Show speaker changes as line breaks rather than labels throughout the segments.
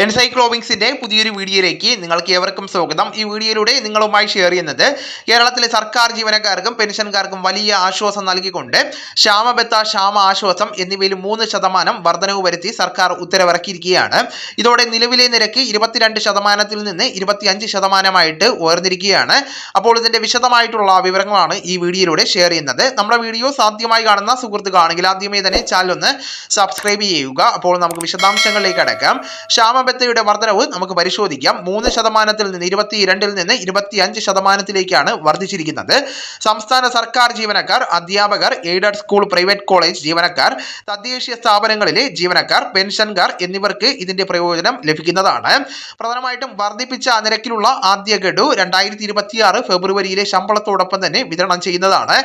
എൻസൈക്ലോവിങ്സിന്റെ പുതിയൊരു വീഡിയോയിലേക്ക് നിങ്ങൾക്ക് ഏവർക്കും സ്വാഗതം. ഈ വീഡിയോയിലൂടെ നിങ്ങളുമായി ഷെയർ ചെയ്യുന്നത് കേരളത്തിലെ സർക്കാർ ജീവനക്കാർക്കും പെൻഷൻകാർക്കും വലിയ ആശ്വാസം നൽകിക്കൊണ്ട് ക്ഷാമബത്ത ക്ഷാമ ആശ്വാസം എന്നിവയിൽ മൂന്ന് ശതമാനം വർധനവ് വരുത്തി സർക്കാർ ഉത്തരവിറക്കിയിരിക്കുകയാണ്. ഇതോടെ നിലവിലെ നിരക്ക് ഇരുപത്തിരണ്ട് ശതമാനത്തിൽ നിന്ന് ഇരുപത്തിയഞ്ച് ശതമാനമായിട്ട് ഉയർന്നിരിക്കുകയാണ്. അപ്പോൾ ഇതിന്റെ വിശദമായിട്ടുള്ള വിവരങ്ങളാണ് ഈ വീഡിയോയിലൂടെ ഷെയർ ചെയ്യുന്നത്. നമ്മുടെ വീഡിയോ സാധ്യമായി കാണുന്ന സുഹൃത്തുക്കളാണെങ്കിൽ ആദ്യമേ തന്നെ ചാനൽ ഒന്ന് സബ്സ്ക്രൈബ് ചെയ്യുക. അപ്പോൾ നമുക്ക് വിശദാംശങ്ങളിലേക്ക് അടക്കാം. ക്ഷാമബത്തയുടെ വർധനവ് നമുക്ക് പരിശോധിക്കാം. മൂന്ന് ശതമാനത്തിൽ നിന്ന് ഇരുപത്തിരണ്ടിൽ നിന്ന് ഇരുപത്തിയഞ്ച് ശതമാനത്തിലേക്കാണ് വർദ്ധിച്ചിരിക്കുന്നത്. സംസ്ഥാന സർക്കാർ ജീവനക്കാർ അധ്യാപകർ എയ്ഡഡ് സ്കൂൾ പ്രൈവറ്റ് കോളേജ് ജീവനക്കാർ തദ്ദേശീയ സ്ഥാപനങ്ങളിലെ ജീവനക്കാർ പെൻഷൻകാർ എന്നിവർക്ക് ഇതിന്റെ പ്രയോജനം ലഭിക്കുന്നതാണ്. പ്രധാനമായിട്ടും വർദ്ധിപ്പിച്ച നിരക്കിലുള്ള ആദ്യ ഗഡു രണ്ടായിരത്തി ഇരുപത്തിയാറ് ഫെബ്രുവരിയിലെ ശമ്പളത്തോടൊപ്പം തന്നെ വിതരണം ചെയ്യുന്നതാണ്.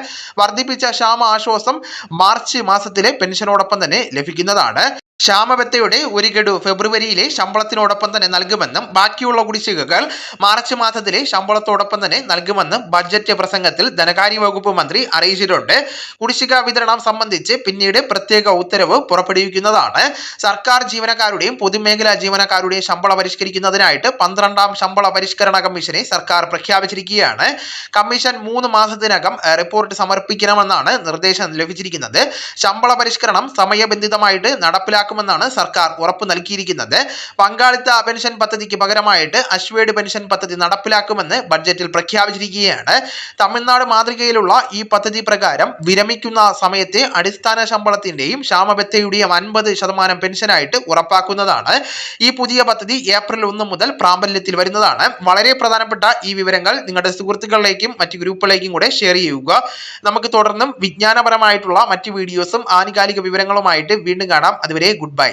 വർദ്ധിപ്പിച്ച ക്ഷാമ ആശ്വാസം മാർച്ച് മാസത്തിലെ പെൻഷനോടൊപ്പം തന്നെ ലഭിക്കുന്നതാണ്. ക്ഷാമബത്തയുടെ ഒരു ഗഡു ഫെബ്രുവരിയിലെ ശമ്പളത്തിനോടൊപ്പം തന്നെ നൽകുമെന്നും ബാക്കിയുള്ള കുടിശ്ശികകൾ മാർച്ച് മാസത്തിലെ ശമ്പളത്തോടൊപ്പം തന്നെ നൽകുമെന്നും ബഡ്ജറ്റ് പ്രസംഗത്തിൽ ധനകാര്യ വകുപ്പ് മന്ത്രി അറിയിച്ചിട്ടുണ്ട്. കുടിശ്ശിക വിതരണം സംബന്ധിച്ച് പിന്നീട് പ്രത്യേക ഉത്തരവ് പുറപ്പെടുവിക്കുന്നതാണ്. സർക്കാർ ജീവനക്കാരുടെയും പൊതുമേഖലാ ജീവനക്കാരുടെയും ശമ്പളം പരിഷ്കരിക്കുന്നതിനായിട്ട് പന്ത്രണ്ടാം ശമ്പള പരിഷ്കരണ കമ്മീഷനെ സർക്കാർ പ്രഖ്യാപിച്ചിരിക്കുകയാണ്. കമ്മീഷൻ മൂന്ന് മാസത്തിനകം റിപ്പോർട്ട് സമർപ്പിക്കണമെന്നാണ് നിർദ്ദേശം ലഭിച്ചിരിക്കുന്നത്. ശമ്പള പരിഷ്കരണം സമയബന്ധിതമായിട്ട് നടപ്പിലാക്കുമെന്നാണ് സർക്കാർ ഉറപ്പ് നൽകിയിരിക്കുന്നത്. പങ്കാളിത്ത പെൻഷൻ പദ്ധതിക്ക് പകരമായിട്ട് അശ്വേഡ് പെൻഷൻ പദ്ധതി നടപ്പിലാക്കുമെന്ന് ബഡ്ജറ്റിൽ പ്രഖ്യാപിച്ചിരിക്കുകയാണ്. തമിഴ്നാട് മാതൃകയിലുള്ള ഈ പദ്ധതി പ്രകാരം വിരമിക്കുന്ന സമയത്തെ അടിസ്ഥാന ശമ്പളത്തിന്റെയും ക്ഷാമബത്തയുടെയും അൻപത് ശതമാനം പെൻഷനായിട്ട് ഉറപ്പാക്കുന്നതാണ്. ഈ പുതിയ പദ്ധതി ഏപ്രിൽ ഒന്ന് മുതൽ പ്രാബല്യത്തിൽ വരുന്നതാണ്. വളരെ പ്രധാനപ്പെട്ട ഈ വിവരങ്ങൾ നിങ്ങളുടെ സുഹൃത്തുക്കളിലേക്കും മറ്റ് ഗ്രൂപ്പുകളിലേക്കും കൂടെ ഷെയർ ചെയ്യുക. നമുക്ക് തുടർന്നും വിജ്ഞാനപരമായിട്ടുള്ള മറ്റ് വീഡിയോസും ആനുകാലിക വിവരങ്ങളുമായിട്ട് വീണ്ടും കാണാം. അതുവരെ ഗുഡ് ബൈ